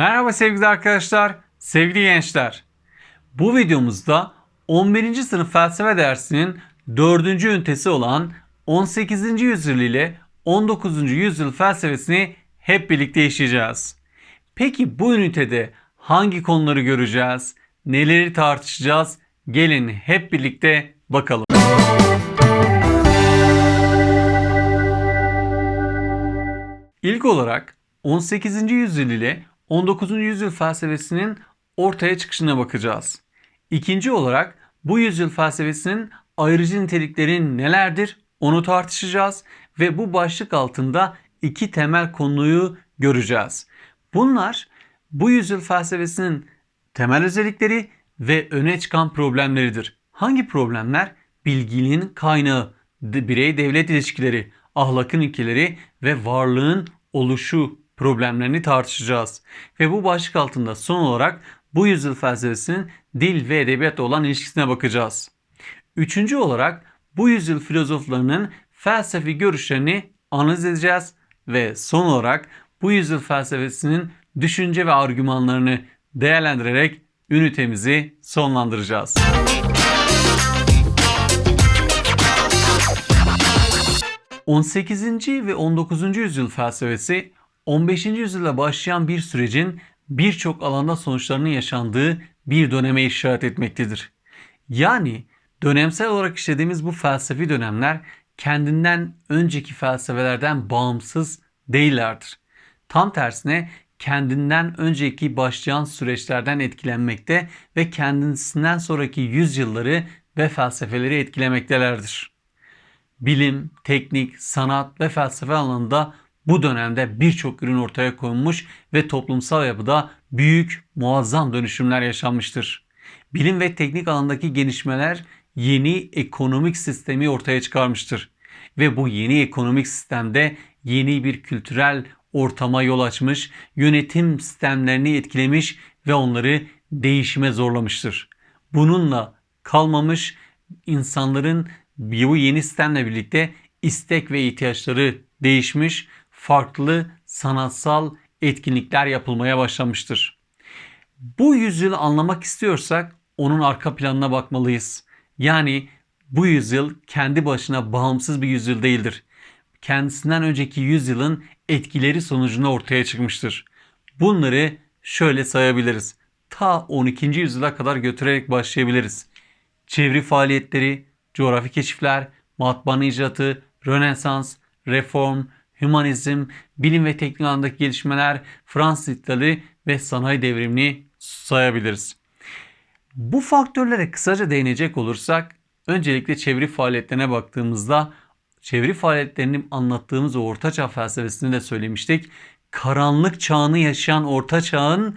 Merhaba sevgili arkadaşlar, sevgili gençler. Bu videomuzda 11. sınıf felsefe dersinin 4. ünitesi olan 18. yüzyıl ile 19. yüzyıl felsefesini hep birlikte işleyeceğiz. Peki bu ünitede hangi konuları göreceğiz? Neleri tartışacağız? Gelin hep birlikte bakalım. İlk olarak 18. yüzyıl ile 19. yüzyıl felsefesinin ortaya çıkışına bakacağız. İkinci olarak bu yüzyıl felsefesinin ayrıcı nitelikleri nelerdir onu tartışacağız ve bu başlık altında iki temel konuyu göreceğiz. Bunlar bu yüzyıl felsefesinin temel özellikleri ve öne çıkan problemleridir. Hangi problemler? Bilginin kaynağı, birey devlet ilişkileri, ahlakın ilkeleri ve varlığın oluşu problemlerini tartışacağız. Ve bu başlık altında son olarak bu yüzyıl felsefesinin dil ve edebiyatla olan ilişkisine bakacağız. Üçüncü olarak bu yüzyıl filozoflarının felsefi görüşlerini analiz edeceğiz ve son olarak bu yüzyıl felsefesinin düşünce ve argümanlarını değerlendirerek ünitemizi sonlandıracağız. ...18. ve 19. yüzyıl felsefesi 15. yüzyılda başlayan bir sürecin birçok alanda sonuçlarının yaşandığı bir döneme işaret etmektedir. Yani dönemsel olarak işlediğimiz bu felsefi dönemler kendinden önceki felsefelerden bağımsız değillerdir. Tam tersine kendinden önceki başlayan süreçlerden etkilenmekte ve kendisinden sonraki yüzyılları ve felsefeleri etkilemektelerdir. Bilim, teknik, sanat ve felsefe alanında bu dönemde birçok ürün ortaya konmuş ve toplumsal yapıda büyük, muazzam dönüşümler yaşanmıştır. Bilim ve teknik alandaki gelişmeler yeni ekonomik sistemi ortaya çıkarmıştır. Ve bu yeni ekonomik sistemde yeni bir kültürel ortama yol açmış, yönetim sistemlerini etkilemiş ve onları değişime zorlamıştır. Bununla kalmamış insanların bu yeni sistemle birlikte istek ve ihtiyaçları değişmiş, farklı sanatsal etkinlikler yapılmaya başlamıştır. Bu yüzyılı anlamak istiyorsak onun arka planına bakmalıyız. Yani bu yüzyıl kendi başına bağımsız bir yüzyıl değildir. Kendisinden önceki yüzyılın etkileri sonucunda ortaya çıkmıştır. Bunları şöyle sayabiliriz. Ta 12. yüzyıla kadar götürerek başlayabiliriz. Çeviri faaliyetleri, coğrafi keşifler, matbaanın icatı, Rönesans, reform, hümanizm, bilim ve teknik alandaki gelişmeler, Fransız İhtilali ve sanayi devrimini sayabiliriz. Bu faktörlere kısaca değinecek olursak öncelikle çeviri faaliyetlerine baktığımızda çeviri faaliyetlerini anlattığımız o orta çağ felsefesini de söylemiştik. Karanlık çağını yaşayan orta çağın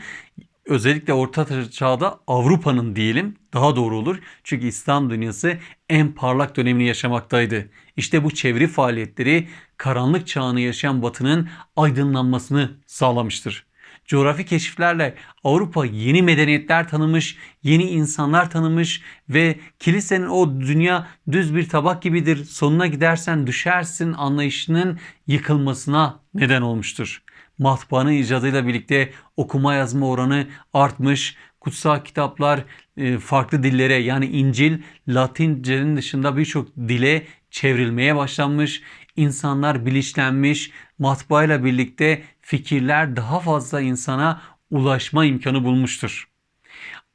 özellikle orta çağda Avrupa'nın diyelim daha doğru olur. Çünkü İslam dünyası en parlak dönemini yaşamaktaydı. İşte bu çeviri faaliyetleri karanlık çağını yaşayan batının aydınlanmasını sağlamıştır. Coğrafi keşiflerle Avrupa yeni medeniyetler tanımış, yeni insanlar tanımış ve kilisenin o dünya düz bir tabak gibidir, sonuna gidersen düşersin anlayışının yıkılmasına neden olmuştur. Matbaanın icadıyla birlikte okuma yazma oranı artmış, kutsal kitaplar e, farklı dillere yani İncil Latince'nin dışında birçok dile çevrilmeye başlanmış. İnsanlar bilinçlenmiş. Matbaayla birlikte fikirler daha fazla insana ulaşma imkanı bulmuştur.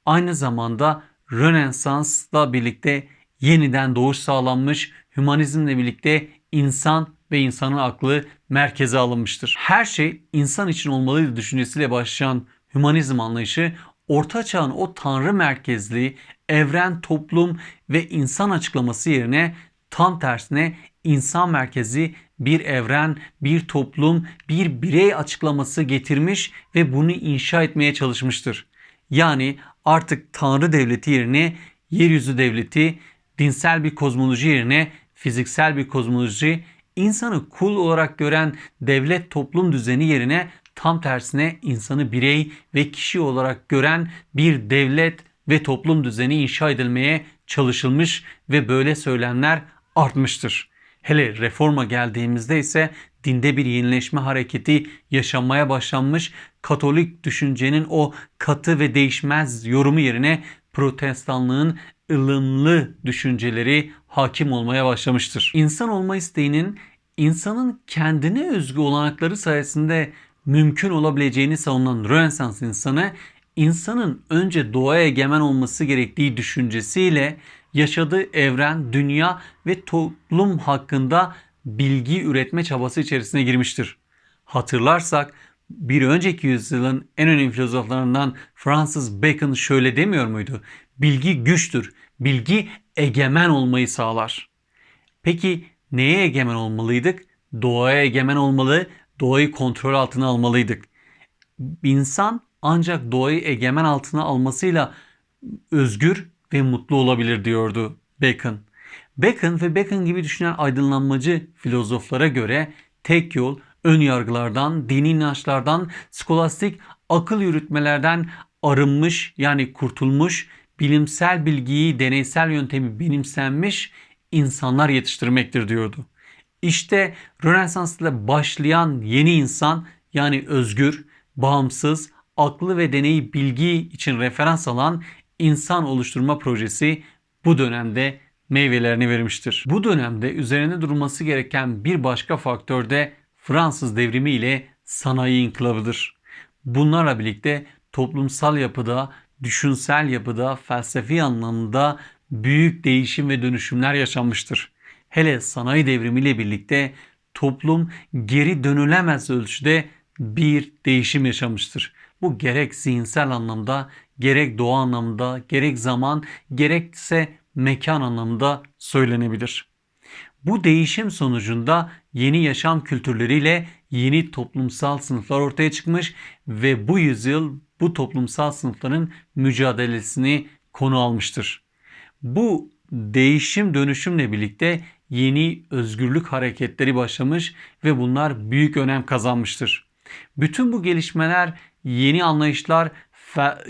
Aynı zamanda Rönesans'la birlikte yeniden doğuş sağlanmış, hümanizmle birlikte insan ve insanın aklı merkeze alınmıştır. Her şey insan için olmalıydı düşüncesiyle başlayan hümanizm anlayışı Orta Çağ'ın o tanrı merkezli evren, toplum ve insan açıklaması yerine tam tersine insan merkezi bir evren, bir toplum, bir birey açıklaması getirmiş ve bunu inşa etmeye çalışmıştır. Yani artık tanrı devleti yerine yeryüzü devleti, dinsel bir kozmoloji yerine fiziksel bir kozmoloji, insanı kul olarak gören devlet toplum düzeni yerine tam tersine insanı birey ve kişi olarak gören bir devlet ve toplum düzeni inşa edilmeye çalışılmış ve böyle söylemler artmıştır. Hele reforma geldiğimizde ise dinde bir yenileşme hareketi yaşanmaya başlanmış Katolik düşüncenin o katı ve değişmez yorumu yerine protestanlığın ılımlı düşünceleri hakim olmaya başlamıştır. İnsan olma isteğinin insanın kendine özgü olanakları sayesinde mümkün olabileceğini savunan Rönesans insanı insanın önce doğaya egemen olması gerektiği düşüncesiyle yaşadığı evren, dünya ve toplum hakkında bilgi üretme çabası içerisine girmiştir. Hatırlarsak bir önceki yüzyılın en önemli filozoflarından Francis Bacon şöyle demiyor muydu? Bilgi güçtür. Bilgi egemen olmayı sağlar. Peki neye egemen olmalıydık? Doğaya egemen olmalı, doğayı kontrol altına almalıydık. İnsan ancak doğayı egemen altına almasıyla özgür ve mutlu olabilir diyordu Bacon. Bacon ve Bacon gibi düşünen aydınlanmacı filozoflara göre tek yol ön yargılardan, dini inançlardan, skolastik akıl yürütmelerden arınmış yani kurtulmuş, bilimsel bilgiyi, deneysel yöntemi benimsenmiş insanlar yetiştirmektir diyordu. İşte Rönesans'la başlayan yeni insan yani özgür, bağımsız, aklı ve deneyi bilgi için referans alan insan oluşturma projesi bu dönemde meyvelerini vermiştir. Bu dönemde üzerine durulması gereken bir başka faktör de Fransız devrimi ile sanayi inkılabıdır. Bunlarla birlikte toplumsal yapıda, düşünsel yapıda, felsefi anlamda büyük değişim ve dönüşümler yaşanmıştır. Hele sanayi devrimiyle birlikte toplum geri dönülemez ölçüde bir değişim yaşamıştır. Bu gerek zihinsel anlamda, gerek doğa anlamda, gerek zaman, gerekse mekan anlamında söylenebilir. Bu değişim sonucunda yeni yaşam kültürleriyle yeni toplumsal sınıflar ortaya çıkmış ve bu yüzyıl bu toplumsal sınıfların mücadelesini konu almıştır. Bu değişim dönüşümle birlikte yeni özgürlük hareketleri başlamış ve bunlar büyük önem kazanmıştır. Bütün bu gelişmeler yeni anlayışlar,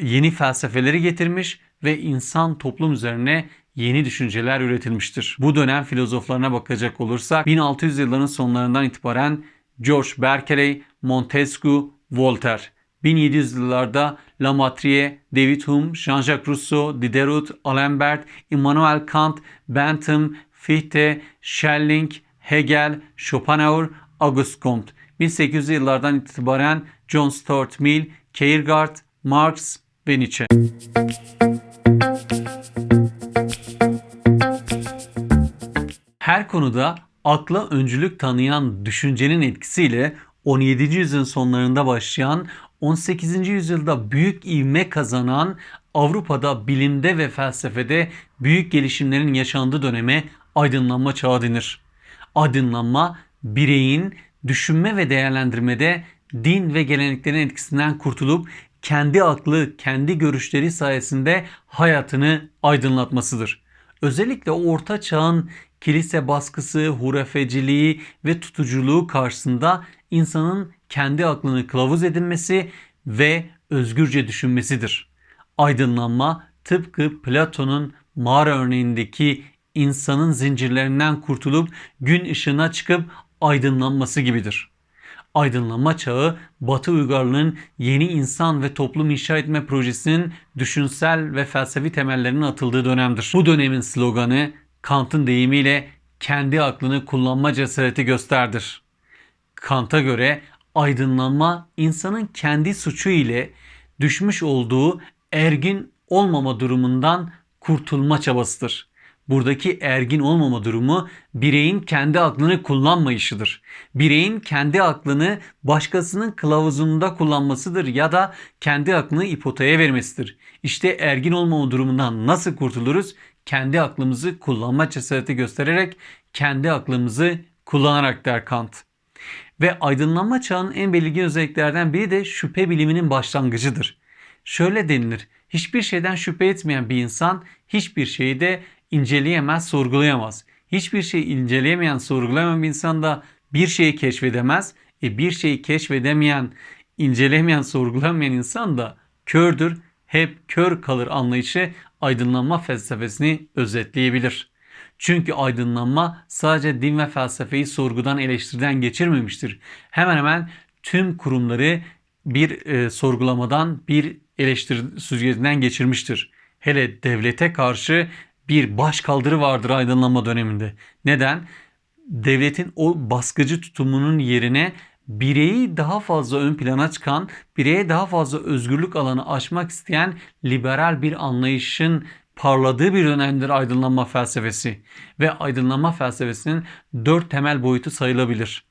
yeni felsefeleri getirmiş ve insan toplum üzerine yeni düşünceler üretilmiştir. Bu dönem filozoflarına bakacak olursak 1600 yılların sonlarından itibaren George Berkeley, Montesquieu, Voltaire 1700 yıllarda Lamartine, David Hume, Jean-Jacques Rousseau, Diderot, Alembert, Immanuel Kant, Bentham, Fichte, Schelling, Hegel, Schopenhauer, Auguste Comte. 1800 yıllardan itibaren John Stuart Mill, Kierkegaard, Marx ve Nietzsche. Her konuda akla öncülük tanıyan düşüncenin etkisiyle 17. yüzyılın sonlarında başlayan 18. yüzyılda büyük ivme kazanan Avrupa'da bilimde ve felsefede büyük gelişimlerin yaşandığı döneme aydınlanma çağı denir. Aydınlanma bireyin düşünme ve değerlendirmede din ve geleneklerin etkisinden kurtulup kendi aklı, kendi görüşleri sayesinde hayatını aydınlatmasıdır. Özellikle orta çağın kilise baskısı, hurafeciliği ve tutuculuğu karşısında insanın kendi aklını kılavuz edinmesi ve özgürce düşünmesidir. Aydınlanma tıpkı Platon'un mağara örneğindeki insanın zincirlerinden kurtulup gün ışığına çıkıp aydınlanması gibidir. Aydınlanma çağı Batı uygarlığının yeni insan ve toplum inşa etme projesinin düşünsel ve felsefi temellerinin atıldığı dönemdir. Bu dönemin sloganı Kant'ın deyimiyle kendi aklını kullanma cesareti gösterdir. Kant'a göre aydınlanma insanın kendi suçu ile düşmüş olduğu ergin olmama durumundan kurtulma çabasıdır. Buradaki ergin olmama durumu bireyin kendi aklını kullanmayışıdır. Bireyin kendi aklını başkasının kılavuzunda kullanmasıdır ya da kendi aklını ipotaya vermesidir. İşte ergin olmama durumundan nasıl kurtuluruz? Kendi aklımızı kullanma cesareti göstererek, kendi aklımızı kullanarak der Kant. Ve aydınlanma çağının en belirgin özelliklerden biri de şüphe biliminin başlangıcıdır. Şöyle denilir, hiçbir şeyden şüphe etmeyen bir insan hiçbir şeyi de inceleyemez, sorgulayamaz. Hiçbir şeyi inceleyemeyen, sorgulamayan bir insan da bir şeyi keşfedemez. E bir şeyi keşfedemeyen, incelemeyen, sorgulamayan insan da kördür, hep kör kalır anlayışı aydınlanma felsefesini özetleyebilir. Çünkü aydınlanma sadece din ve felsefeyi sorgudan eleştiriden geçirmemiştir. Hemen hemen tüm kurumları bir e, sorgulamadan bir eleştiri süzgecinden geçirmiştir. Hele devlete karşı bir baş kaldırı vardır aydınlanma döneminde. Neden? Devletin o baskıcı tutumunun yerine bireyi daha fazla ön plana çıkan, bireye daha fazla özgürlük alanı açmak isteyen liberal bir anlayışın parladığı bir dönemdir aydınlanma felsefesi. Ve aydınlanma felsefesinin dört temel boyutu sayılabilir.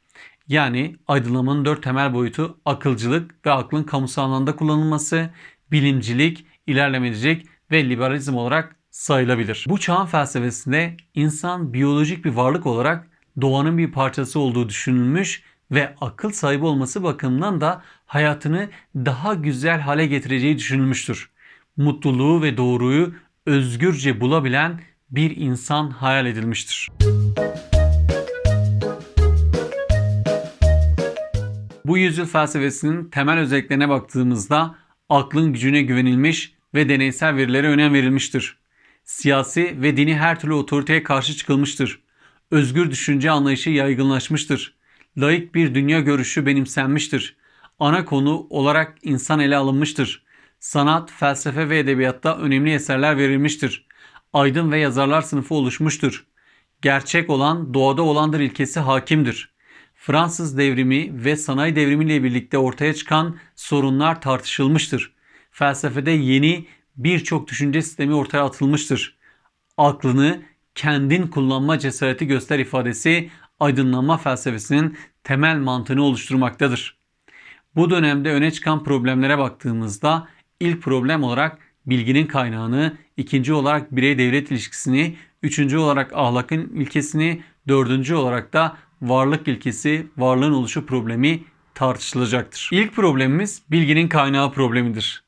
Yani aydınlanmanın dört temel boyutu akılcılık ve aklın kamusal alanda kullanılması, bilimcilik, ilerlemecilik ve liberalizm olarak sayılabilir. Bu çağın felsefesinde insan biyolojik bir varlık olarak doğanın bir parçası olduğu düşünülmüş ve akıl sahibi olması bakımından da hayatını daha güzel hale getireceği düşünülmüştür. Mutluluğu ve doğruyu özgürce bulabilen bir insan hayal edilmiştir. Bu yüzyıl felsefesinin temel özelliklerine baktığımızda aklın gücüne güvenilmiş ve deneysel verilere önem verilmiştir. Siyasi ve dini her türlü otoriteye karşı çıkılmıştır. Özgür düşünce anlayışı yaygınlaşmıştır. Laik bir dünya görüşü benimsenmiştir. Ana konu olarak insan ele alınmıştır. Sanat, felsefe ve edebiyatta önemli eserler verilmiştir. Aydın ve yazarlar sınıfı oluşmuştur. Gerçek olan doğada olandır ilkesi hakimdir. Fransız devrimi ve sanayi devrimiyle birlikte ortaya çıkan sorunlar tartışılmıştır. Felsefede yeni birçok düşünce sistemi ortaya atılmıştır. Aklını kendin kullanma cesareti göster ifadesi aydınlanma felsefesinin temel mantığını oluşturmaktadır. Bu dönemde öne çıkan problemlere baktığımızda ilk problem olarak bilginin kaynağını, ikinci olarak birey devlet ilişkisini, üçüncü olarak ahlakın ilkesini, dördüncü olarak da varlık ilkesi, varlığın oluşu problemi tartışılacaktır. İlk problemimiz bilginin kaynağı problemidir.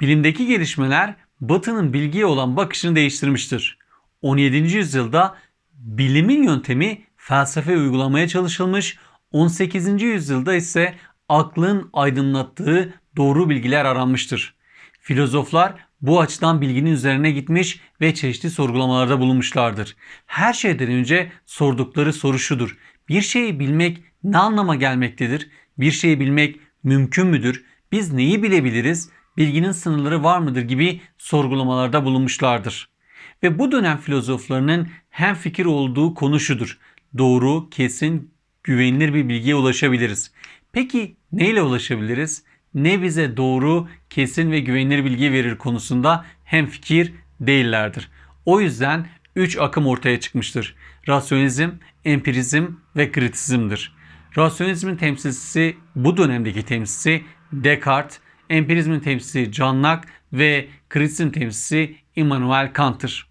Bilimdeki gelişmeler Batı'nın bilgiye olan bakışını değiştirmiştir. 17. yüzyılda bilimin yöntemi felsefe uygulamaya çalışılmış, 18. yüzyılda ise aklın aydınlattığı doğru bilgiler aranmıştır. Filozoflar bu açıdan bilginin üzerine gitmiş ve çeşitli sorgulamalarda bulunmuşlardır. Her şeyden önce sordukları soru şudur. Bir şeyi bilmek ne anlama gelmektedir? Bir şeyi bilmek mümkün müdür? Biz neyi bilebiliriz? Bilginin sınırları var mıdır gibi sorgulamalarda bulunmuşlardır. Ve bu dönem filozoflarının hem fikir olduğu konu şudur. Doğru, kesin, güvenilir bir bilgiye ulaşabiliriz. Peki neyle ulaşabiliriz? Ne bize doğru, kesin ve güvenilir bilgi verir konusunda hem fikir değillerdir. O yüzden 3 akım ortaya çıkmıştır. Rasyonizm, empirizm ve kritisizmdir. Rasyonizmin temsilcisi bu dönemdeki temsilcisi Descartes, empirizmin temsilcisi John Locke ve kritisizm temsilcisi Immanuel Kant'tır.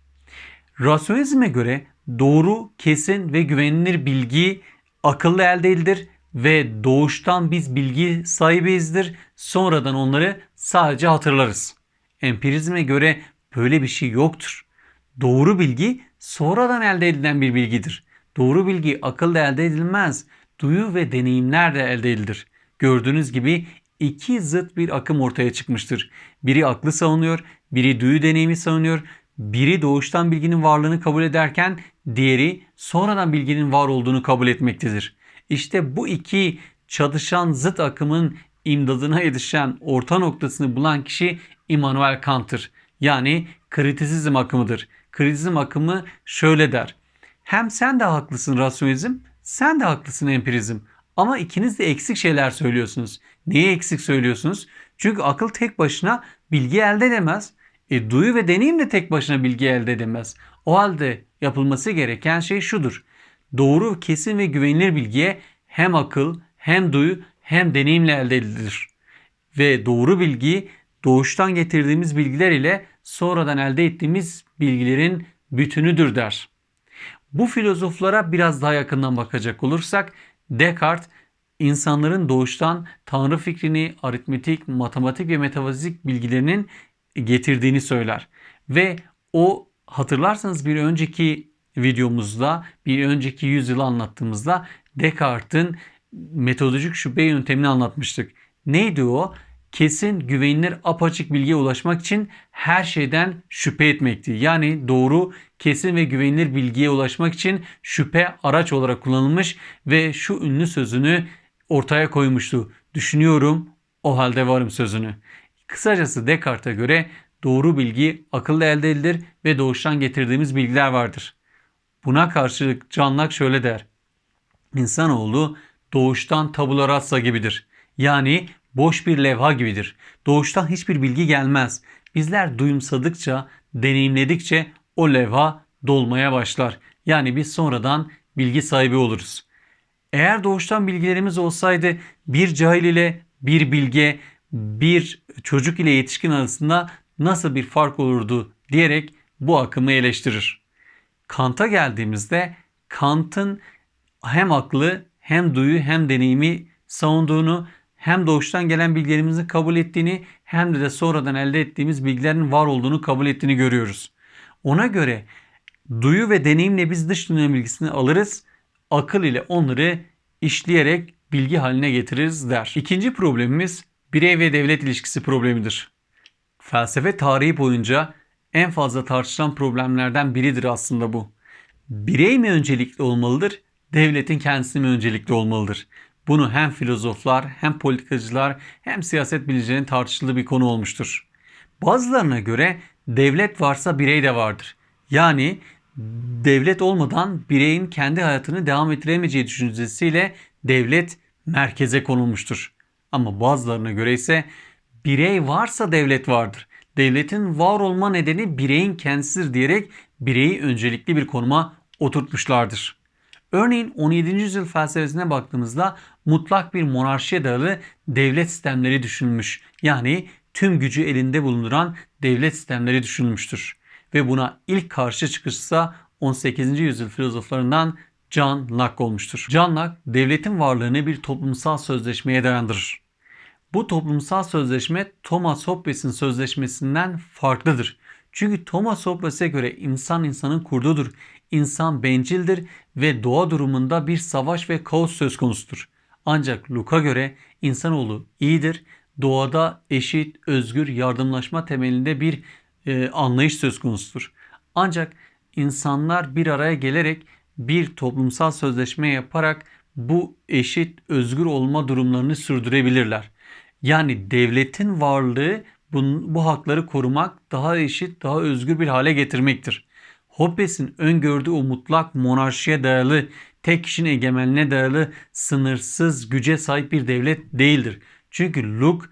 Rasyonizme göre doğru, kesin ve güvenilir bilgi akıllı elde edilir ve doğuştan biz bilgi sahibiyizdir. Sonradan onları sadece hatırlarız. Empirizme göre böyle bir şey yoktur. Doğru bilgi sonradan elde edilen bir bilgidir. Doğru bilgi akılda elde edilmez. Duyu ve deneyimler de elde edilir. Gördüğünüz gibi iki zıt bir akım ortaya çıkmıştır. Biri aklı savunuyor, biri duyu deneyimi savunuyor. Biri doğuştan bilginin varlığını kabul ederken diğeri sonradan bilginin var olduğunu kabul etmektedir. İşte bu iki çatışan zıt akımın imdadına yetişen orta noktasını bulan kişi Immanuel Kant'tır. Yani kritisizm akımıdır. Kritisizm akımı şöyle der. Hem sen de haklısın rasyonizm, sen de haklısın empirizm. Ama ikiniz de eksik şeyler söylüyorsunuz. Niye eksik söylüyorsunuz? Çünkü akıl tek başına bilgi elde edemez. E, duyu ve deneyim de tek başına bilgi elde edemez. O halde yapılması gereken şey şudur. Doğru, kesin ve güvenilir bilgiye hem akıl, hem duyu, hem deneyimle elde edilir. Ve doğru bilgi doğuştan getirdiğimiz bilgiler ile sonradan elde ettiğimiz bilgilerin bütünüdür der. Bu filozoflara biraz daha yakından bakacak olursak Descartes insanların doğuştan tanrı fikrini, aritmetik, matematik ve metafizik bilgilerinin getirdiğini söyler. Ve o hatırlarsanız bir önceki videomuzda, bir önceki yüzyılı anlattığımızda Descartes'in metodolojik şüphe yöntemini anlatmıştık. Neydi o? kesin, güvenilir, apaçık bilgiye ulaşmak için her şeyden şüphe etmekti. Yani doğru, kesin ve güvenilir bilgiye ulaşmak için şüphe araç olarak kullanılmış ve şu ünlü sözünü ortaya koymuştu. Düşünüyorum, o halde varım sözünü. Kısacası Descartes'e göre doğru bilgi akıllı elde edilir ve doğuştan getirdiğimiz bilgiler vardır. Buna karşılık Locke şöyle der. İnsanoğlu doğuştan tabula rasa gibidir. Yani boş bir levha gibidir. Doğuştan hiçbir bilgi gelmez. Bizler duyumsadıkça, deneyimledikçe o levha dolmaya başlar. Yani biz sonradan bilgi sahibi oluruz. Eğer doğuştan bilgilerimiz olsaydı bir cahil ile bir bilge, bir çocuk ile yetişkin arasında nasıl bir fark olurdu diyerek bu akımı eleştirir. Kant'a geldiğimizde Kant'ın hem aklı hem duyu hem deneyimi savunduğunu hem doğuştan gelen bilgilerimizin kabul ettiğini hem de, de sonradan elde ettiğimiz bilgilerin var olduğunu kabul ettiğini görüyoruz. Ona göre duyu ve deneyimle biz dış dünya bilgisini alırız, akıl ile onları işleyerek bilgi haline getiririz der. İkinci problemimiz birey ve devlet ilişkisi problemidir. Felsefe tarihi boyunca en fazla tartışılan problemlerden biridir aslında bu. Birey mi öncelikli olmalıdır, devletin kendisi mi öncelikli olmalıdır? Bunu hem filozoflar, hem politikacılar, hem siyaset bilimcilerin tartışıldığı bir konu olmuştur. Bazılarına göre devlet varsa birey de vardır. Yani devlet olmadan bireyin kendi hayatını devam ettiremeyeceği düşüncesiyle devlet merkeze konulmuştur. Ama bazılarına göre ise birey varsa devlet vardır. Devletin var olma nedeni bireyin kendisidir diyerek bireyi öncelikli bir konuma oturtmuşlardır. Örneğin 17. yüzyıl felsefesine baktığımızda mutlak bir monarşiye dayalı devlet sistemleri düşünülmüş. Yani tüm gücü elinde bulunduran devlet sistemleri düşünülmüştür. Ve buna ilk karşı çıkışsa 18. yüzyıl filozoflarından John Locke olmuştur. John Locke devletin varlığını bir toplumsal sözleşmeye dayandırır. Bu toplumsal sözleşme Thomas Hobbes'in sözleşmesinden farklıdır. Çünkü Thomas Hobbes'e göre insan insanın kurdudur. İnsan bencildir ve doğa durumunda bir savaş ve kaos söz konusudur. Ancak Luke'a göre insanoğlu iyidir. Doğada eşit, özgür, yardımlaşma temelinde bir e, anlayış söz konusudur. Ancak insanlar bir araya gelerek bir toplumsal sözleşme yaparak bu eşit, özgür olma durumlarını sürdürebilirler. Yani devletin varlığı bu, bu hakları korumak, daha eşit, daha özgür bir hale getirmektir. Hobbes'in öngördüğü o mutlak monarşiye dayalı, tek kişinin egemenliğine dayalı sınırsız güce sahip bir devlet değildir. Çünkü Luke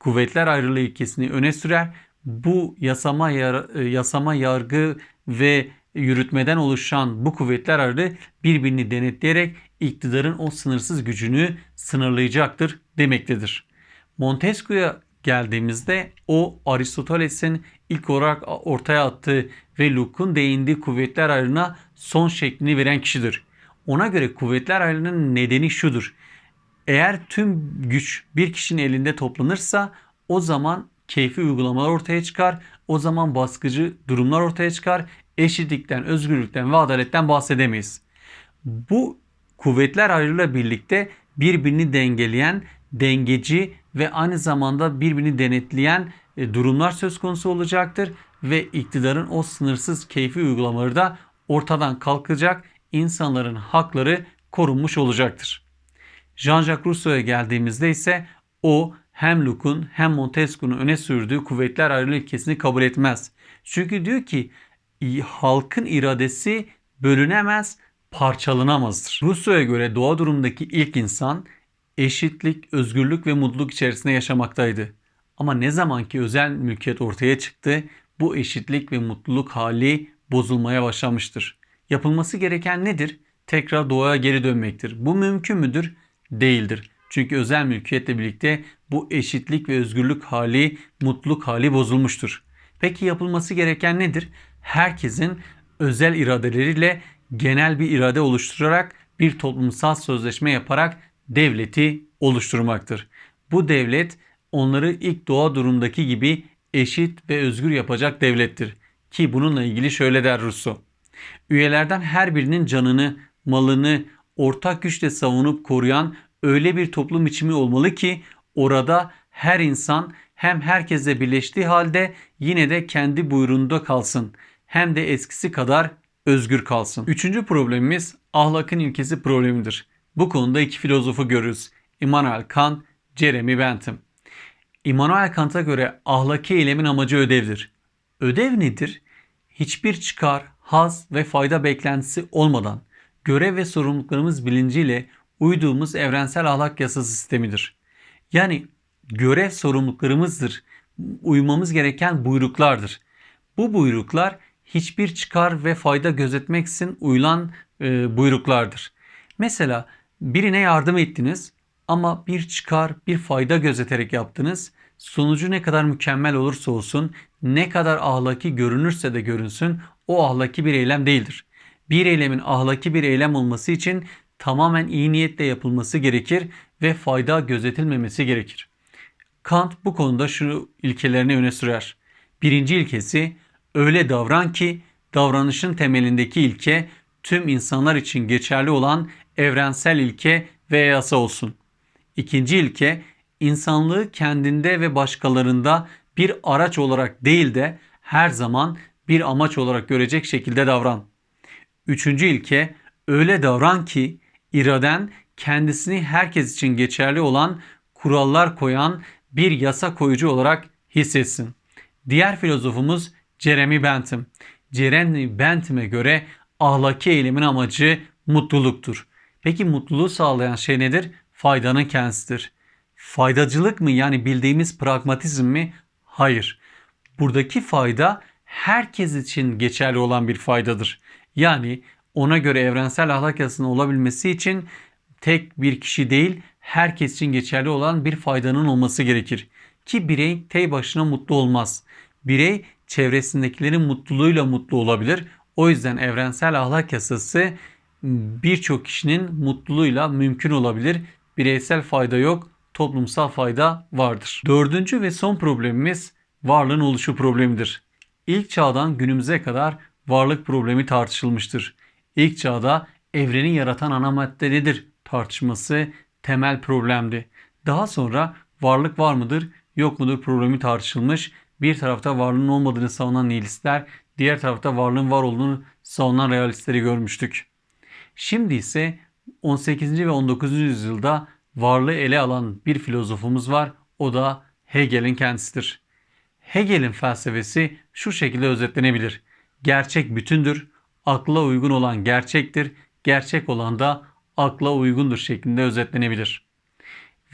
kuvvetler ayrılığı ilkesini öne sürer. Bu yasama, yar, yasama yargı ve yürütmeden oluşan bu kuvvetler ayrılığı birbirini denetleyerek iktidarın o sınırsız gücünü sınırlayacaktır demektedir. Montesquieu'ya geldiğimizde o Aristoteles'in ilk olarak ortaya attığı ve Luke'un değindiği kuvvetler ayrılığına son şeklini veren kişidir. Ona göre kuvvetler ayrılığının nedeni şudur. Eğer tüm güç bir kişinin elinde toplanırsa o zaman keyfi uygulamalar ortaya çıkar. O zaman baskıcı durumlar ortaya çıkar. Eşitlikten, özgürlükten ve adaletten bahsedemeyiz. Bu kuvvetler ayrılığıyla birlikte birbirini dengeleyen, dengeci ve aynı zamanda birbirini denetleyen e, durumlar söz konusu olacaktır ve iktidarın o sınırsız keyfi uygulamaları da ortadan kalkacak, insanların hakları korunmuş olacaktır. Jean-Jacques Rousseau'ya geldiğimizde ise o hem Luke'un hem Montesquieu'nun öne sürdüğü kuvvetler ayrılığı ilkesini kabul etmez. Çünkü diyor ki halkın iradesi bölünemez, parçalanamazdır. Rousseau'ya göre doğa durumundaki ilk insan eşitlik, özgürlük ve mutluluk içerisinde yaşamaktaydı. Ama ne zaman ki özel mülkiyet ortaya çıktı, bu eşitlik ve mutluluk hali bozulmaya başlamıştır. Yapılması gereken nedir? Tekrar doğaya geri dönmektir. Bu mümkün müdür? Değildir. Çünkü özel mülkiyetle birlikte bu eşitlik ve özgürlük hali, mutluluk hali bozulmuştur. Peki yapılması gereken nedir? Herkesin özel iradeleriyle genel bir irade oluşturarak bir toplumsal sözleşme yaparak devleti oluşturmaktır. Bu devlet onları ilk doğa durumdaki gibi eşit ve özgür yapacak devlettir. Ki bununla ilgili şöyle der Rousseau. Üyelerden her birinin canını, malını ortak güçle savunup koruyan öyle bir toplum biçimi olmalı ki orada her insan hem herkesle birleştiği halde yine de kendi buyruğunda kalsın. Hem de eskisi kadar özgür kalsın. Üçüncü problemimiz ahlakın ilkesi problemidir. Bu konuda iki filozofu görürüz. Immanuel Kant, Jeremy Bentham. Immanuel Kant'a göre ahlaki eylemin amacı ödevdir. Ödev nedir? Hiçbir çıkar, haz ve fayda beklentisi olmadan görev ve sorumluluklarımız bilinciyle uyduğumuz evrensel ahlak yasası sistemidir. Yani görev sorumluluklarımızdır. Uymamız gereken buyruklardır. Bu buyruklar hiçbir çıkar ve fayda gözetmeksizin uyulan e, buyruklardır. Mesela birine yardım ettiniz ama bir çıkar, bir fayda gözeterek yaptınız. Sonucu ne kadar mükemmel olursa olsun, ne kadar ahlaki görünürse de görünsün o ahlaki bir eylem değildir. Bir eylemin ahlaki bir eylem olması için tamamen iyi niyetle yapılması gerekir ve fayda gözetilmemesi gerekir. Kant bu konuda şu ilkelerini öne sürer. Birinci ilkesi öyle davran ki davranışın temelindeki ilke tüm insanlar için geçerli olan evrensel ilke ve yasa olsun. İkinci ilke insanlığı kendinde ve başkalarında bir araç olarak değil de her zaman bir amaç olarak görecek şekilde davran. Üçüncü ilke öyle davran ki iraden kendisini herkes için geçerli olan kurallar koyan bir yasa koyucu olarak hissetsin. Diğer filozofumuz Jeremy Bentham. Jeremy Bentham'e göre ahlaki eylemin amacı mutluluktur. Peki mutluluğu sağlayan şey nedir? Faydanın kendisidir. Faydacılık mı yani bildiğimiz pragmatizm mi? Hayır. Buradaki fayda herkes için geçerli olan bir faydadır. Yani ona göre evrensel ahlak yasasının olabilmesi için tek bir kişi değil herkes için geçerli olan bir faydanın olması gerekir. Ki birey tek başına mutlu olmaz. Birey çevresindekilerin mutluluğuyla mutlu olabilir. O yüzden evrensel ahlak yasası birçok kişinin mutluluğuyla mümkün olabilir. Bireysel fayda yok, toplumsal fayda vardır. Dördüncü ve son problemimiz varlığın oluşu problemidir. İlk çağdan günümüze kadar varlık problemi tartışılmıştır. İlk çağda evreni yaratan ana madde nedir tartışması temel problemdi. Daha sonra varlık var mıdır yok mudur problemi tartışılmış. Bir tarafta varlığın olmadığını savunan nihilistler, diğer tarafta varlığın var olduğunu savunan realistleri görmüştük. Şimdi ise 18. ve 19. yüzyılda varlığı ele alan bir filozofumuz var. O da Hegel'in kendisidir. Hegel'in felsefesi şu şekilde özetlenebilir. Gerçek bütündür, akla uygun olan gerçektir, gerçek olan da akla uygundur şeklinde özetlenebilir.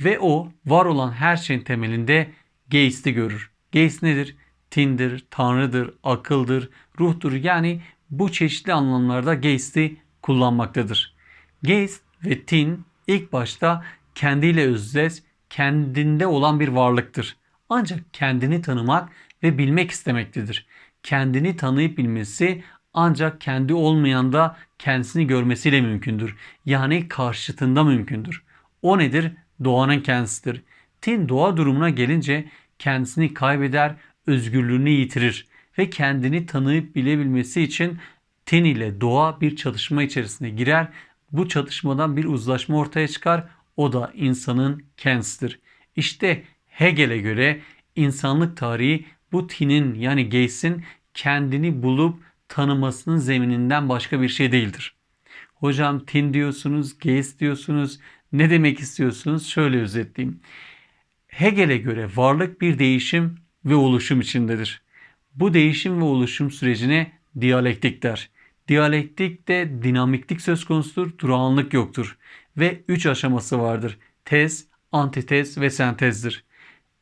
Ve o var olan her şeyin temelinde Geist'i görür. Geist nedir? Tindir, tanrıdır, akıldır, ruhtur. Yani bu çeşitli anlamlarda Geist'i kullanmaktadır. Geist ve tin ilk başta kendiyle özdeş, kendinde olan bir varlıktır. Ancak kendini tanımak ve bilmek istemektedir. Kendini tanıyıp bilmesi ancak kendi olmayan da kendisini görmesiyle mümkündür. Yani karşıtında mümkündür. O nedir? Doğanın kendisidir. Tin doğa durumuna gelince kendisini kaybeder, özgürlüğünü yitirir ve kendini tanıyıp bilebilmesi için Tin ile doğa bir çatışma içerisine girer. Bu çatışmadan bir uzlaşma ortaya çıkar. O da insanın kendisidir. İşte Hegel'e göre insanlık tarihi bu tinin yani Geis'in kendini bulup tanımasının zemininden başka bir şey değildir. Hocam tin diyorsunuz, Geis diyorsunuz. Ne demek istiyorsunuz? Şöyle özetleyeyim. Hegel'e göre varlık bir değişim ve oluşum içindedir. Bu değişim ve oluşum sürecine diyalektik der. Diyalektikte dinamiklik söz konusudur, durağanlık yoktur ve üç aşaması vardır. Tez, antitez ve sentezdir.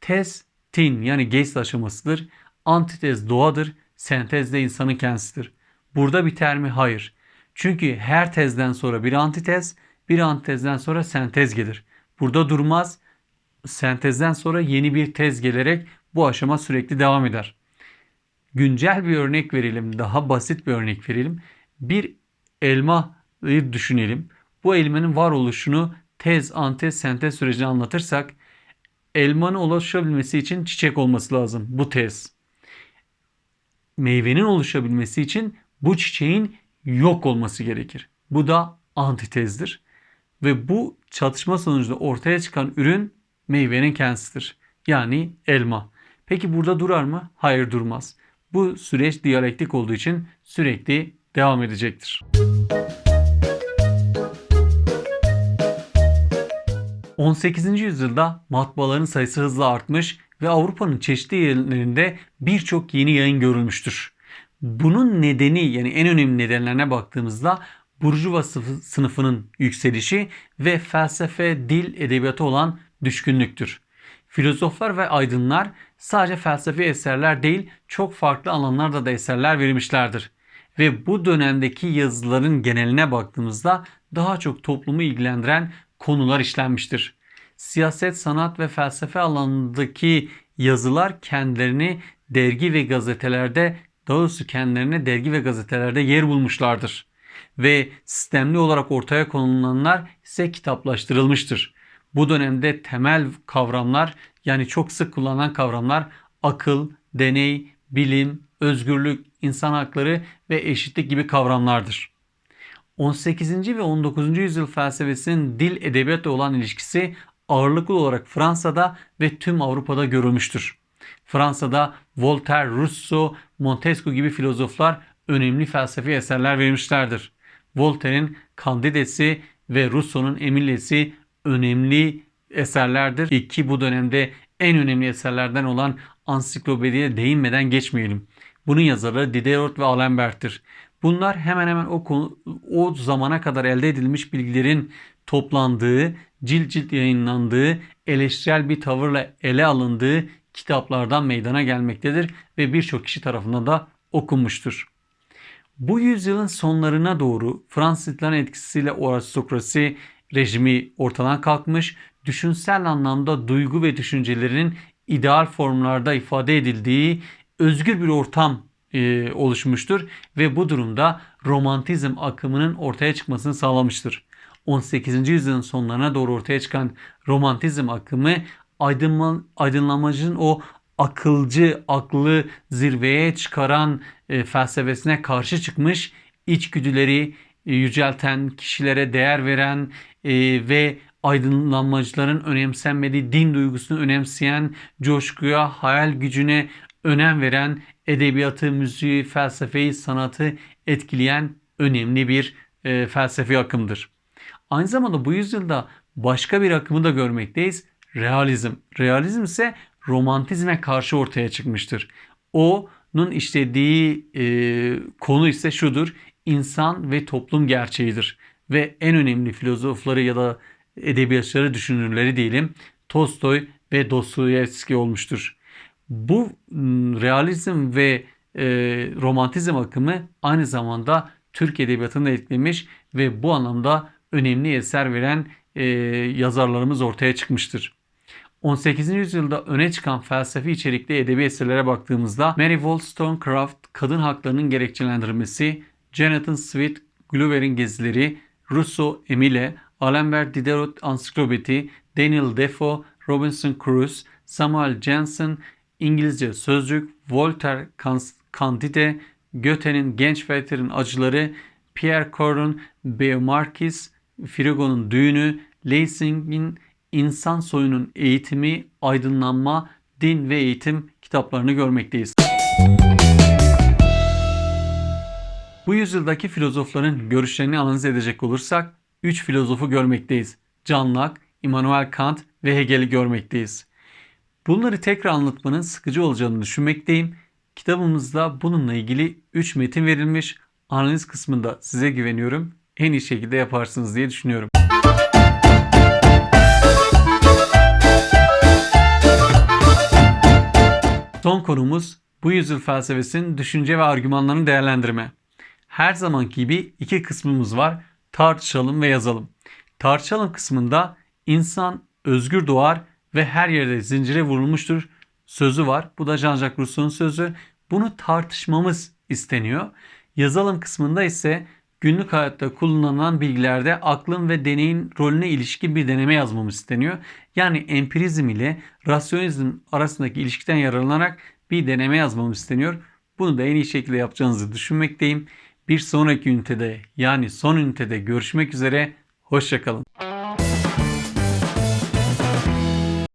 Tez, tin yani Geist aşamasıdır. Antitez doğadır, sentez de insanın kendisidir. Burada biter mi? Hayır. Çünkü her tezden sonra bir antitez, bir antitezden sonra sentez gelir. Burada durmaz. Sentezden sonra yeni bir tez gelerek bu aşama sürekli devam eder. Güncel bir örnek verelim, daha basit bir örnek verelim. Bir elmayı düşünelim. Bu elmanın varoluşunu tez, antez, sentez sürecini anlatırsak elmanın oluşabilmesi için çiçek olması lazım. Bu tez. Meyvenin oluşabilmesi için bu çiçeğin yok olması gerekir. Bu da antitezdir. Ve bu çatışma sonucunda ortaya çıkan ürün meyvenin kendisidir. Yani elma. Peki burada durar mı? Hayır durmaz. Bu süreç diyalektik olduğu için sürekli devam edecektir. 18. yüzyılda matbaaların sayısı hızla artmış ve Avrupa'nın çeşitli yerlerinde birçok yeni yayın görülmüştür. Bunun nedeni yani en önemli nedenlerine baktığımızda Burjuva sınıfının yükselişi ve felsefe, dil, edebiyatı olan düşkünlüktür. Filozoflar ve aydınlar sadece felsefi eserler değil çok farklı alanlarda da eserler vermişlerdir. Ve bu dönemdeki yazıların geneline baktığımızda daha çok toplumu ilgilendiren konular işlenmiştir. Siyaset, sanat ve felsefe alanındaki yazılar kendilerini dergi ve gazetelerde doğrusu kendilerine dergi ve gazetelerde yer bulmuşlardır. Ve sistemli olarak ortaya konulanlar ise kitaplaştırılmıştır. Bu dönemde temel kavramlar yani çok sık kullanılan kavramlar akıl, deney, bilim, özgürlük, insan hakları ve eşitlik gibi kavramlardır. 18. ve 19. yüzyıl felsefesinin dil edebiyatla olan ilişkisi ağırlıklı olarak Fransa'da ve tüm Avrupa'da görülmüştür. Fransa'da Voltaire, Rousseau, Montesquieu gibi filozoflar önemli felsefi eserler vermişlerdir. Voltaire'in Candidesi ve Rousseau'nun Emilesi önemli eserlerdir. İki bu dönemde en önemli eserlerden olan ansiklopediye değinmeden geçmeyelim. Bunun yazarları Diderot ve Alembert'tir. Bunlar hemen hemen o o zamana kadar elde edilmiş bilgilerin toplandığı, cilt cilt yayınlandığı, eleştirel bir tavırla ele alındığı kitaplardan meydana gelmektedir ve birçok kişi tarafından da okunmuştur. Bu yüzyılın sonlarına doğru Fransızların etkisiyle aristokrasi rejimi ortadan kalkmış, düşünsel anlamda duygu ve düşüncelerin ideal formlarda ifade edildiği özgür bir ortam e, oluşmuştur ve bu durumda romantizm akımının ortaya çıkmasını sağlamıştır. 18. yüzyılın sonlarına doğru ortaya çıkan romantizm akımı aydınma, aydınlamacının o akılcı, aklı zirveye çıkaran e, felsefesine karşı çıkmış, içgüdüleri yücelten, kişilere değer veren e, ve aydınlanmacıların önemsenmediği din duygusunu önemseyen, coşkuya, hayal gücüne önem veren, edebiyatı, müziği, felsefeyi, sanatı etkileyen önemli bir e, felsefi akımdır. Aynı zamanda bu yüzyılda başka bir akımı da görmekteyiz. Realizm. Realizm ise romantizme karşı ortaya çıkmıştır. O'nun işlediği e, konu ise şudur. İnsan ve toplum gerçeğidir. Ve en önemli filozofları ya da edebiyatçıları, düşünürleri diyelim Tolstoy ve Dostoyevski olmuştur. Bu realizm ve e, romantizm akımı aynı zamanda Türk edebiyatını etkilemiş ve bu anlamda önemli eser veren e, yazarlarımız ortaya çıkmıştır. 18. yüzyılda öne çıkan felsefi içerikli edebi eserlere baktığımızda Mary Wollstonecraft kadın haklarının gerekçelendirilmesi, Jonathan Swift Gulliver'in gezileri, Rousseau Emile, Alembert Diderot Ansiklopedi, Daniel Defoe, Robinson Crusoe, Samuel Johnson, İngilizce sözcük, Voltaire Candide, Goethe'nin Genç Werther'in Acıları, Pierre Corun Beaumarchis, Frigo'nun Düğünü, Lessing'in İnsan Soyunun Eğitimi, Aydınlanma, Din ve Eğitim kitaplarını görmekteyiz. Bu yüzyıldaki filozofların görüşlerini analiz edecek olursak 3 filozofu görmekteyiz. John Locke, Immanuel Kant ve Hegel'i görmekteyiz. Bunları tekrar anlatmanın sıkıcı olacağını düşünmekteyim. Kitabımızda bununla ilgili 3 metin verilmiş. Analiz kısmında size güveniyorum. En iyi şekilde yaparsınız diye düşünüyorum. Son konumuz bu yüzyıl felsefesinin düşünce ve argümanlarını değerlendirme. Her zamanki gibi iki kısmımız var. Tartışalım ve yazalım. Tartışalım kısmında insan özgür doğar ve her yerde zincire vurulmuştur sözü var. Bu da Jean-Jacques Rousseau'nun sözü. Bunu tartışmamız isteniyor. Yazalım kısmında ise günlük hayatta kullanılan bilgilerde aklın ve deneyin rolüne ilişkin bir deneme yazmamız isteniyor. Yani empirizm ile rasyonizm arasındaki ilişkiden yararlanarak bir deneme yazmamız isteniyor. Bunu da en iyi şekilde yapacağınızı düşünmekteyim. Bir sonraki ünitede yani son ünitede görüşmek üzere. Hoşçakalın.